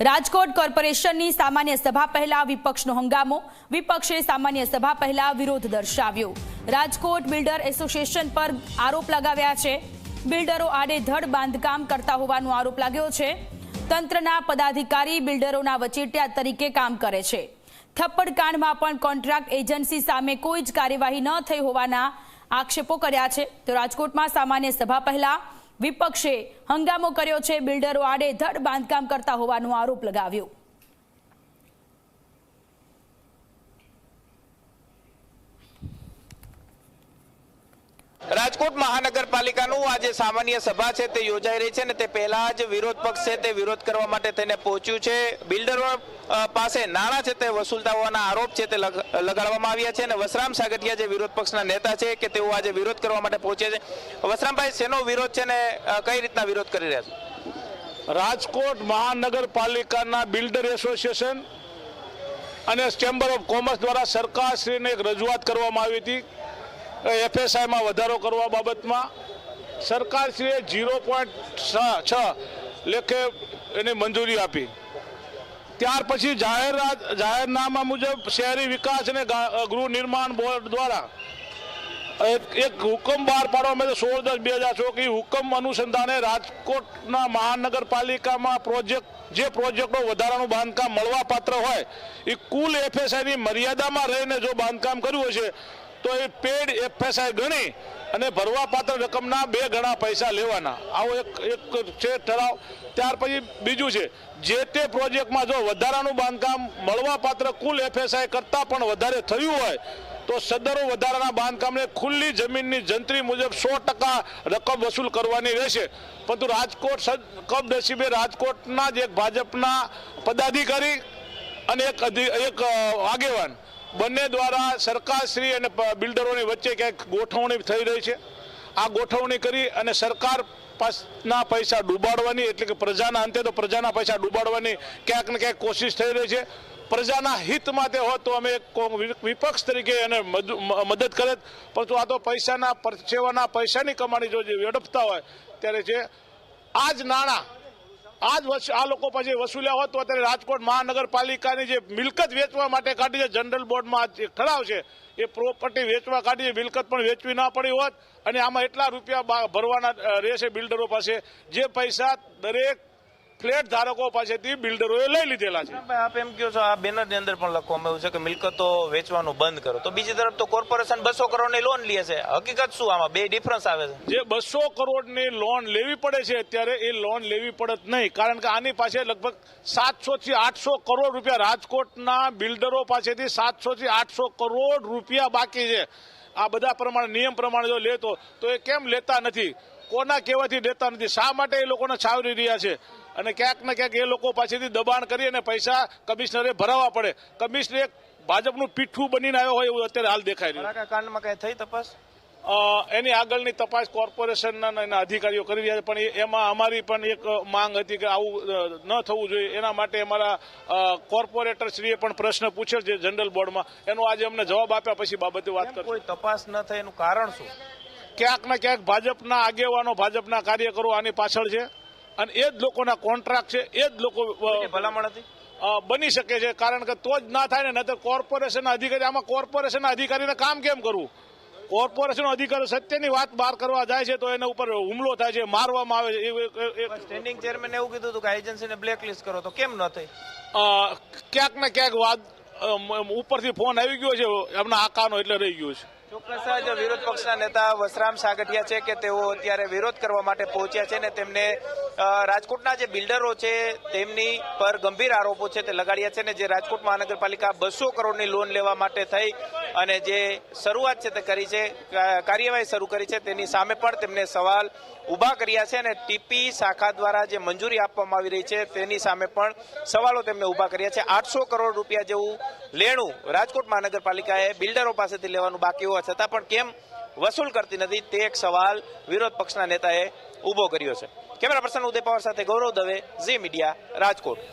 રાજકોટ કોર્પોરેશનની સામાન્ય સભા પહેલા વિપક્ષનો હંગામો. વિપક્ષે સામાન્ય સભા પહેલા વિરોધ દર્શાવ્યો. રાજકોટ બિલ્ડર એસોસિએશન પર આરોપ લગાવ્યા છે. બિલ્ડરો આડેધડ બાંધકામ કરતા હોવાનો આરોપ લાગ્યો છે. તંત્રના પદાધિકારી બિલ્ડરોના વચેટિયા તરીકે કામ કરે છે. થપ્પડકાંડમાં પણ કોન્ટ્રાક્ટ એજન્સી સામે કોઈ જ કાર્યવાહી ન થઈ હોવાના આક્ષેપો કર્યા છે. તો રાજકોટમાં સામાન્ય સભા પહેલા વિપક્ષે હંગામો કર્યો છે. બિલ્ડરો આડેધડ બાંધકામ કરતા હોવાનો આરોપ લગાવ્યો. રાજકોટ મહાનગરપાલિકાનું આજે સામાન્ય સભા છે, તે યોજાઈ રહી છે ને તે પહેલા જ વિરોધ પક્ષ છે, તે વિરોધ કરવા માટે તેને પહોંચ્યું છે. બિલ્ડરો પાસે નાણાં છે, તે વસૂલતા હોવાના આરોપ છે, તે લગ- લગાડવામાં આવ્યા છે અને વસરામ સાગઠિયા જે વિરોધ પક્ષના નેતા છે કે તેઓ આજે વિરોધ કરવા માટે પહોંચે છે. વસરામભાઈ, શેનો વિરોધ છે ને કઈ રીતના વિરોધ કરી રહ્યા છે? રાજકોટ મહાનગરપાલિકાના બિલ્ડર એસોસિએશન અને ચેમ્બર ઓફ કોમર્સ દ્વારા સરકારશ્રીને એક રજૂઆત કરવામાં આવી હતી. એફએસઆઈમાં વધારો કરવા બાબતમાં સરકારશ્રીએ ઝીરો પોઈન્ટ છ લેખે એની મંજૂરી આપી. ત્યાર પછી જાહેર જાહેરનામા મુજબ શહેરી વિકાસ અને ગૃહ નિર્માણ બોર્ડ દ્વારા એક હુકમ બહાર પાડવામાં માટે સોળ દસ બે હજાર ચોકી હુકમ અનુસંધાને રાજકોટના મહાનગરપાલિકામાં પ્રોજેક્ટ, જે પ્રોજેક્ટો વધારાનું બાંધકામ મળવાપાત્ર હોય એ કુલ એફએસઆઈની મર્યાદામાં રહીને જો બાંધકામ કર્યું હશે તો એ પેડ એફએસઆઈ ગણી અને ભરવા પાત્ર રકમના બે ગણા પૈસા લેવાના. આવો એક એક છે ઠરાવ. ત્યાર પછી બીજું છે, જે તે પ્રોજેક્ટમાં જો વધારાનું બાંધકામ મળવા પાત્ર કુલ એફએસઆઈ કરતાં પણ વધારે થયું હોય, તો સદરો વધારાના બાંધકામને ખુલ્લી જમીનની જંત્રી મુજબ સો ટકા રકમ વસૂલ કરવાની રહેશે. પરંતુ રાજકોટ કમનસીબે રાજકોટના જ એક ભાજપના પદાધિકારી અને એક એક આગેવાન બંને દ્વારા સરકારશ્રી અને બિલ્ડરોની વચ્ચે ક્યાંક ગોઠવણી થઈ રહી છે. આ ગોઠવણી કરી અને સરકાર પાસના પૈસા ડૂબાડવાની, એટલે કે પ્રજાના અંતે તો પ્રજાના પૈસા ડૂબાડવાની ક્યાંક ને ક્યાંક કોશિશ થઈ રહી છે. પ્રજાના હિતમાં તે હોત તો અમે વિપક્ષ તરીકે એને મદદ કરે પરંતુ આ તો પૈસાના પરસેવાના પૈસાની કમાણી જો જે વેડફતા હોય, ત્યારે છે આ જ નાણાં આજ વર્ષ આ લોકો પછી વસૂલ્યા હોત તો અત્યારે રાજકોટ મહાનગરપાલિકાની જે મિલકત વેચવા માટે કાઢી છે જનરલ બોર્ડમાં જે ઠરાવ છે, એ પ્રોપર્ટી વેચવા કાઢી મિલકત પણ વેચવી ના પડી હોત અને આમાં એટલા રૂપિયા ભરવાના રહેશે બિલ્ડરો પાસે. જે પૈસા દરેક ફ્લેટ ધારકો પાસેથી બિલ્ડરોએ લઈ લીધેલા છે. આપ એમ કહો છો આ બેનરની અંદર પણ લખવામાં આવ્યું છે કે મિલકતો વેચવાનું બંધ કરો. તો બીજી તરફ તો કોર્પોરેશન બસો કરોડની લોન લે છે. હકીકત શું આમાં? બે ડિફરન્સ આવે છે. જે બસો કરોડની લોન લેવી પડે છે અત્યારે એ લોન લેવી પડત નહીં. કારણ કે આની પાસે લગભગ સાતસો થી આઠસો કરોડ રૂપિયા રાજકોટના બિલ્ડરો પાસેથી સાતસો થી આઠસો કરોડ રૂપિયા બાકી છે. આ બધા પ્રમાણે નિયમ પ્રમાણે જો લેતો તો એ કેમ લેતા નથી? કોના કહેવાથી લેતા નથી? શા માટે એ લોકોને છાવરી રહ્યા છે? અને ક્યાંક ને ક્યાંક એ લોકો પાસેથી દબાણ કરી અને પૈસા કમિશનરે ભરાવવા પડે. કમિશનર એક ભાજપનું પીઠું બનીને આવ્યો હોય એવું અત્યારે હાલ દેખાય રહ્યું કાંડમાં કઈ થઈ તપાસ? એની આગળની તપાસ કોર્પોરેશનના એના અધિકારીઓ કરી રહ્યા છે પણ એમાં અમારી પણ એક માંગ હતી કે આવું ન થવું જોઈએ. એના માટે અમારા કોર્પોરેટરશ્રીએ પણ પ્રશ્ન પૂછ્યો છે જનરલ બોર્ડમાં. એનો આજે અમને જવાબ આપ્યા પછી બાબતે વાત કરી કોઈ તપાસ ન થાય એનું કારણ શું? ક્યાંક ને ક્યાંક ભાજપના આગેવાનો ભાજપના કાર્યકરો આની પાછળ છે. અને એ જ લોકોના કોન્ટ્રાક્ટ છે એ જ લોકો ભલામણ હતી બની શકે છે કારણ કે તો જ ના થાય ને નહીતર કોર્પોરેશનના અધિકારી આમાં કોર્પોરેશનના અધિકારીને કામ કેમ કરવું? કોર્પોરેશન અધિકારી સત્યની વાત બહાર કરવા જાય છે તો એના ઉપર હુમલો થાય છે મારવામાં આવે છે સ્ટેન્ડિંગ ચેરમેન એવું કીધું હતું કે એજન્સીને બ્લેકલિસ્ટ કરો તો કેમ ન થઈ ક્યાંક ને ક્યાંક વાત ઉપરથી ફોન આવી ગયો છે એમના આકાનો એટલે રહી ગયો છે. ચોક્કસ વિરોધ નેતા વસરામ સાગઠિયા છે કે તેઓ અત્યારે વિરોધ કરવા માટે પહોંચ્યા છે ને તેમને રાજકોટના જે બિલ્ડરો છે તેમની પર ગંભીર આરોપો છે તે લગાડ્યા છે ને જે રાજકોટ મહાનગરપાલિકા બસો કરોડની લોન લેવા માટે થઈ અને જે શરૂઆત છે તે કરી છે કાર્યવાહી શરૂ કરી છે તેની સામે પણ તેમને સવાલ ઊભા કર્યા છે અને ટીપી શાખા દ્વારા જે મંજૂરી આપવામાં આવી રહી છે તેની સામે પણ સવાલો તેમને ઊભા કર્યા છે. આઠસો કરોડ રૂપિયા જેવું લેણું રાજકોટ મહાનગરપાલિકાએ બિલ્ડરો પાસેથી લેવાનું બાકી હોવા છતાં પણ કેમ વસૂલ કરતી નથી તે એક સવાલ વિરોધ પક્ષના નેતાએ ઊભો કર્યો છે. કેમેરા પર્સન ઉદય પવાર સાથે ગૌરવ દવે, ઝી મીડિયા, રાજકોટ.